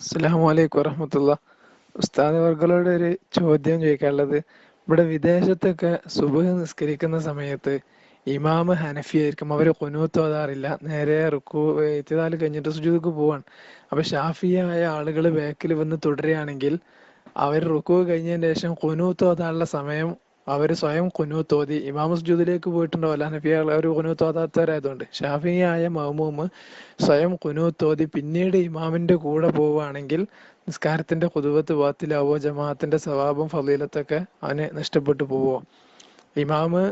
അലൈക്കും വറഹമത്തുള്ള. ഉസ്താദ് വർഗളോട് ഒരു ചോദ്യം ചോദിക്കാനുള്ളത്. ഇവിടെ വിദേശത്തൊക്കെ സുബഹ് നിസ്കരിക്കുന്ന സമയത്ത് ഇമാമ് ഹനഫി ആയിരിക്കും അവർ കുനൂത്ത് ഓതാറില്ല നേരെ റുക്കു എത്തിയതാൽ കഴിഞ്ഞിട്ട് സുജൂദക്ക് പോവാണ്. അപ്പൊ ഷാഫിയായ ആളുകൾ ബാക്കിൽ വന്ന് തുടരുകയാണെങ്കിൽ അവർ റുക്കു കഴിഞ്ഞതിന് ശേഷം കുനൂത്ത് ഓതാനുള്ള സമയം അവർ സ്വയം കുനൂത്ത് ഓതി ഇമാമ സുജൂദിലേക്ക് പോയിട്ടുണ്ടാവില്ല ഹനഫി അവർ കുനൂത്ത് ഓതാത്തവരായതുകൊണ്ട് ഷാഫിയായ മഹ്മൂമ് സ്വയം കുനൂത്ത് ഓതി പിന്നീട് ഇമാമിന്റെ കൂടെ പോവുകയാണെങ്കിൽ നിസ്കാരത്തിന്റെ കുതുവത്ത് വാത്തിലാവോ? ജമാഅത്തിന്റെ സ്വഭാവം ഫലീലത്തൊക്കെ അവന് നഷ്ടപ്പെട്ടു പോവോ? ഇമാമ്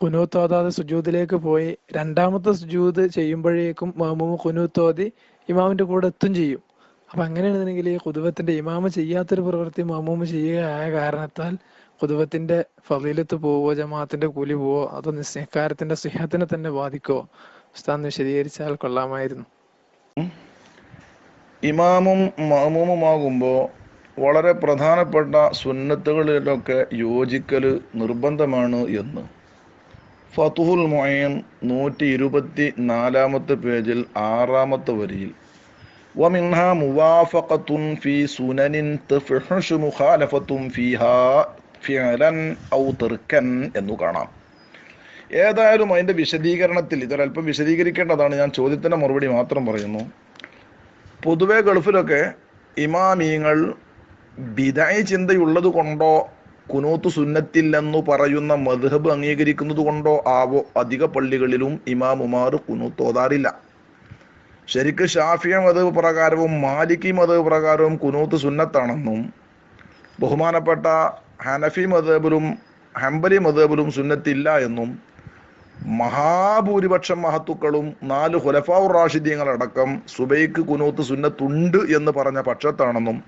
കുനൂത്ത് ഓതാതെ സുജൂദിലേക്ക് പോയി. രണ്ടാമത്തെ സുജൂദ് ചെയ്യുമ്പോഴേക്കും മഹ്മൂമ് കുനൂത്ത് ഓതി ഇമാമിന്റെ കൂടെ എത്തും ചെയ്യും. അപ്പൊ അങ്ങനെയാണെന്നുണ്ടെങ്കിൽ ഈ കുതുബത്തിന്റെ ഇമാമ് ചെയ്യാത്തൊരു പ്രവൃത്തി മഹ്മൂമ് ചെയ്യുകയായ കാരണത്താൽ കുതുബത്തിന്റെ ഫലീലത്ത് പോവോ ജമാഅത്തിന്റെ കൂലി പോവോ അതോ നിസ്കാരത്തിന്റെ സിഹത്തിനെ തന്നെ ബാധിക്കോ? ഉസ്താദ് വിശദീകരിച്ചാൽ കൊള്ളാമായിരുന്നു. ഇമാമും മാമൂമുമാകുമ്പോ വളരെ പ്രധാനപ്പെട്ട സുന്നത്തുകളിലൊക്കെ യോജിക്കൽ നിർബന്ധമാണ് എന്ന്. ഫതുഹുൽ മൊയൻ നൂറ്റി ഇരുപത്തി നാലാമത്തെ പേജിൽ ആറാമത്തെ വരിയിൽ വമിൻഹ موافقة في سنن തഫ്ഹുഷു مخالفة ഫീഹാ فعلا ഔ تركا എന്ന് കാണാം. ഏതായാലും അതിന്റെ വിശദീകരണത്തിൽ ഇതൊരല്പം വിശദീകരിക്കേണ്ടതാണ്. ഞാൻ ചോദ്യത്തിന്റെ മറുപടി മാത്രം പറയുന്നു. പൊതുവെ ഗൾഫിലൊക്കെ ഇമാമീങ്ങൾ ബിദായി ചിന്തയുള്ളത് കൊണ്ടോ കുനൂത്ത് സുന്നത്തില്ലെന്നു പറയുന്ന മധുഹബ് അംഗീകരിക്കുന്നത് കൊണ്ടോ ആവോ അധിക പള്ളികളിലും ഇമാമുമാർ കുനൂത്ത് ഓതാറില്ല. ശരിക്ക് ഷാഫിയ മതവ് പ്രകാരവും മാലിക്കി മതവ് പ്രകാരവും കുനൂത്ത് സുന്നത്താണെന്നും ബഹുമാനപ്പെട്ട ഹനഫി മതബിലും ഹംബലി മതബിലും സുന്നത്തില്ല എന്നും മഹാഭൂരിപക്ഷം മഹത്തുക്കളും നാല് ഹുലഫാവുർ റാഷിദ്യങ്ങളടക്കം സുബൈക്ക് കുനൂത്ത് സുന്നത്തുണ്ട് എന്ന് പറഞ്ഞ പക്ഷത്താണെന്നും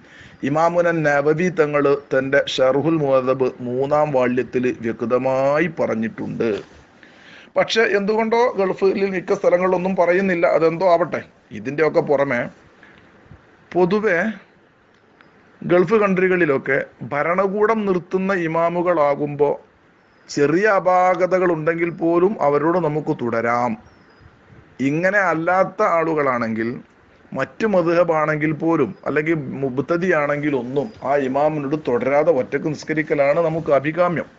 ഇമാമുനൻ നവബി തങ്ങൾ തന്റെ ഷർഹുൽ മുഹദബ് മൂന്നാം വാള്യത്തിൽ വ്യക്തമായി പറഞ്ഞിട്ടുണ്ട്. പക്ഷെ എന്തുകൊണ്ടോ ഗൾഫിൽ മിക്ക സ്ഥലങ്ങളിലൊന്നും പറയുന്നില്ല അതെന്തോ ആവട്ടെ. ഇതിന്റെയൊക്കെ പുറമെ പൊതുവെ ഗൾഫ് കൺട്രികളിലൊക്കെ ഭരണകൂടം നിർത്തുന്ന ഇമാമുകളാകുമ്പോൾ ചെറിയ അപാകതകൾ ഉണ്ടെങ്കിൽ പോലും അവരോട് നമുക്ക് തുടരാം. ഇങ്ങനെ അല്ലാത്ത ആളുകളാണെങ്കിൽ മറ്റ് മധുഹബാണെങ്കിൽ പോലും അല്ലെങ്കിൽ മുബ്തതിയാണെങ്കിൽ ഒന്നും ആ ഇമാമിനോട് തുടരാതെ ഒറ്റയ്ക്ക് നിസ്കരിക്കലാണ് നമുക്ക് അഭികാമ്യം.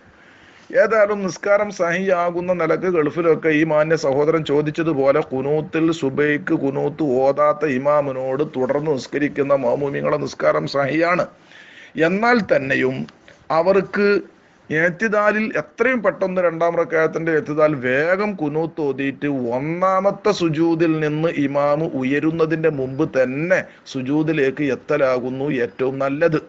ഏതായാലും നിസ്കാരം സഹിയാകുന്ന നിലയ്ക്ക് ഗൾഫിലൊക്കെ ഈ മാന്യ സഹോദരൻ ചോദിച്ചതുപോലെ കുനൂത്തിൽ സുബൈക്ക് കുനൂത്ത് ഓതാത്ത ഇമാമിനോട് തുടർന്ന് നിസ്കരിക്കുന്ന മാമൂമിങ്ങളെ നിസ്കാരം സഹിയാണ്. എന്നാൽ തന്നെയും അവർക്ക് എത്തിദാലിൽ എത്രയും പെട്ടെന്ന് രണ്ടാം റക്കായത്തിന്റെ എത്തിദാൽ വേഗം കുനൂത്ത് ഓതിയിട്ട് ഒന്നാമത്തെ സുജൂതിൽ നിന്ന് ഇമാമ് ഉയരുന്നതിന്റെ മുമ്പ് തന്നെ സുജൂതിലേക്ക് എത്തലാകുന്നു ഏറ്റവും നല്ലത്.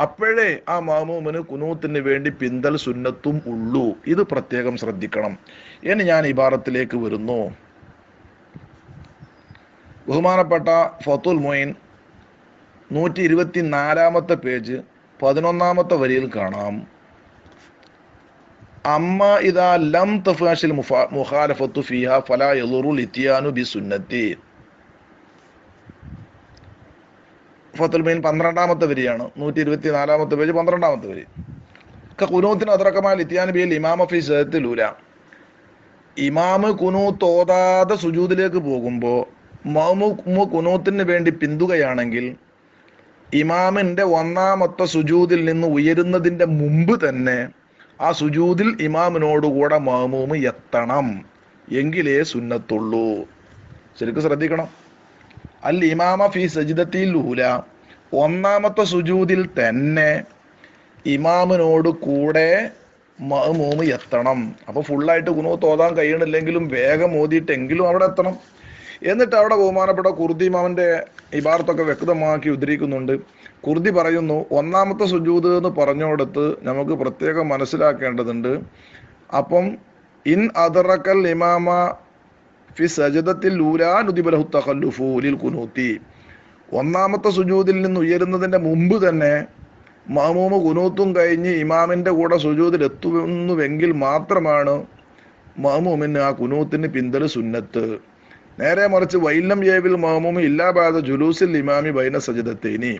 അപ്പോഴേ ആ മാമൂമിന് കുനൂത്തിന് വേണ്ടി പിന്തൽ സുന്നത്തും ഉള്ളൂ. ഇത് പ്രത്യേകം ശ്രദ്ധിക്കണം. ഇനി ഞാൻ ഇബാറത്തിലേക്ക് വരുന്നു. ബഹുമാനപ്പെട്ട ഫത്തുൽ മൊയിൻ നൂറ്റി ഇരുപത്തി നാലാമത്തെ പേജ് പതിനൊന്നാമത്തെ വരിയിൽ കാണാം. അമ്മ ഇതാ ലം തഫാഷിൽ മുഖാലഫത്തു ഫിഹ ഫലാ യലുറുൽ ഇത്തിയാനു ബി സുന്നത്തി ഫത്തുൽ മീൻ പന്ത്രണ്ടാമത്തെ വരിയാണ്. നൂറ്റി ഇരുപത്തി നാലാമത്തെ പേജ് പന്ത്രണ്ടാമത്തെ വരി. കുനൂത്തിന് അതിറക്കമായ ലിത്യാനബിയിൽ ബിയിൽ ഇമാമ ഫി സഹത്തിലൂല. ഇമാമ് കുനൂത്ത് ഓതാതെ സുജൂദിലേക്ക് പോകുമ്പോൾ മൗമു കുനൂത്തിന് വേണ്ടി പിന്തുകയാണെങ്കിൽ ഇമാമിന്റെ ഒന്നാമത്തെ സുജൂദിൽ നിന്ന് ഉയരുന്നതിന്റെ മുമ്പ് തന്നെ ആ സുജൂദിൽ ഇമാമിനോടുകൂടെ മാമൂമ് എത്തണം. എങ്കിലേ സുന്നത്തുള്ളൂ. ശരിക്കും ശ്രദ്ധിക്കണം. അൽ ഇമാമ ഫി സജിദത്തിൽ ഊല. ഒന്നാമത്തെ സുജൂതിൽ തന്നെ ഇമാമിനോട് കൂടെ മഹമൂമ് എത്തണം. അപ്പൊ ഫുള്ളായിട്ട് കുനൂത്ത് ഓതാൻ കഴിയണില്ലെങ്കിലും വേഗം ഓതിയിട്ടെങ്കിലും അവിടെ എത്തണം. എന്നിട്ട് അവിടെ ബഹുമാനപ്പെട്ട കുർദി ഇമാമിന്റെ ഇബാർത്തൊക്കെ വ്യക്തമാക്കി ഉദ്ധരിക്കുന്നുണ്ട്. കുർദി പറയുന്നു ഒന്നാമത്തെ സുജൂത് എന്ന് പറഞ്ഞുകൊടുത്ത് നമുക്ക് പ്രത്യേകം മനസ്സിലാക്കേണ്ടതുണ്ട്. അപ്പം ഇൻ അതറക്കൽ ഇമാമ ഫി സജദത്തിൽ ഊലാനുദിബലഹു തഖല്ലുഫൂലിൽ കുനൂത്തി. ഒന്നാമത്തെ സുജൂതിൽ നിന്ന് ഉയരുന്നതിന്റെ മുമ്പ് തന്നെ മാമൂമ് കുനൂത്തും കഴിഞ്ഞ് ഇമാമിന്റെ കൂടെ സുജൂതിൽ എത്തുന്നുവെങ്കിൽ മാത്രമാണ് മാമൂമിന് ആ കുനൂത്തിന് പിന്തൽ സുന്നത്ത്. നേരെ മറിച്ച് വൈലം ഏവിൽ മാമൂമ് ഇല്ലാബാദ ജുലൂസിൽ ഇമാമി ബൈന സജിദത്തേനി.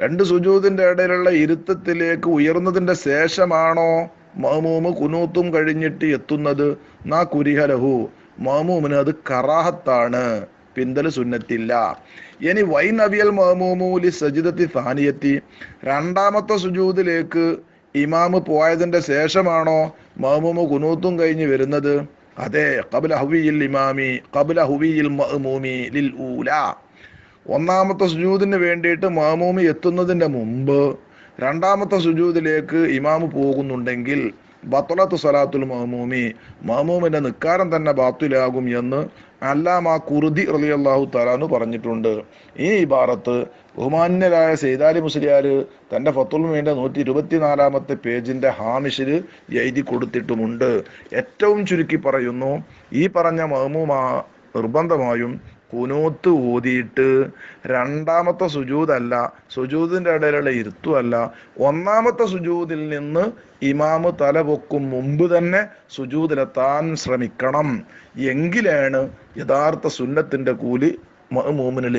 രണ്ട് സുജൂതിന്റെ ഇടയിലുള്ള ഇരുത്തത്തിലേക്ക് ഉയർന്നതിന്റെ ശേഷമാണോ മഹമൂമ് കുനൂത്തും കഴിഞ്ഞിട്ട് എത്തുന്നത്? നാ കുരിഹലഹു. മഹമൂമിന് അത് കറാഹത്താണ്. പിന്തൽ സുന്നത്തില്ല. ഇനി വൈ നബിയൽ മഹമൂമൂലി സജിതത്തി സാനിയത്തി. രണ്ടാമത്തെ സുജൂതിലേക്ക് ഇമാമ് പോയതിന്റെ ശേഷമാണോ മഹമൂമ് കുനൂത്തും കഴിഞ്ഞ് വരുന്നത്? അതെ കബുല ഹുവിയിൽ ഇമാമി കബുല ഹുവിയിൽ മഹമൂമി ലിൽ ഊല. ഒന്നാമത്തെ സുജൂദിന് വേണ്ടിയിട്ട് മാമൂമി എത്തുന്നതിന്റെ മുമ്പ് രണ്ടാമത്തെ സുജൂദിലേക്ക് ഇമാമ് പോകുന്നുണ്ടെങ്കിൽ ബത്തലത്ത് സലാത്തുൽ മഹമൂമി. മഹമൂമിന്റെ നിക്കാരം തന്നെ ബാത്തുലാകും എന്ന് അല്ലാമ കുറുദി അള്ളാഹു തലാന്ന് പറഞ്ഞിട്ടുണ്ട്. ഈ ഇബാറത്ത് ബഹുമാന്യരായ സെയ്താലി മുസ്ലിയാർ തന്റെ ഫത്തുൽമീന്റെ നൂറ്റി ഇരുപത്തിനാലാമത്തെ പേജിന്റെ ഹാമിഷിൽ എഴുതി കൊടുത്തിട്ടുമുണ്ട്. ഏറ്റവും ചുരുക്കി പറയുന്നു ഈ പറഞ്ഞ മഹമൂമ നിർബന്ധമായും കുനൂത്ത് ഊതിയിട്ട് രണ്ടാമത്തെ സുജൂതല്ല സുജൂതിന്റെ ഇടയിലുള്ള ഇരുത്തുമല്ല ഒന്നാമത്തെ സുജൂതിൽ നിന്ന് ഇമാമ് തല പൊക്കും മുമ്പ് തന്നെ സുജൂതിലെത്താൻ ശ്രമിക്കണം. എങ്കിലാണ് യഥാർത്ഥ സുന്നത്തിന്റെ കൂലി മൂമിന്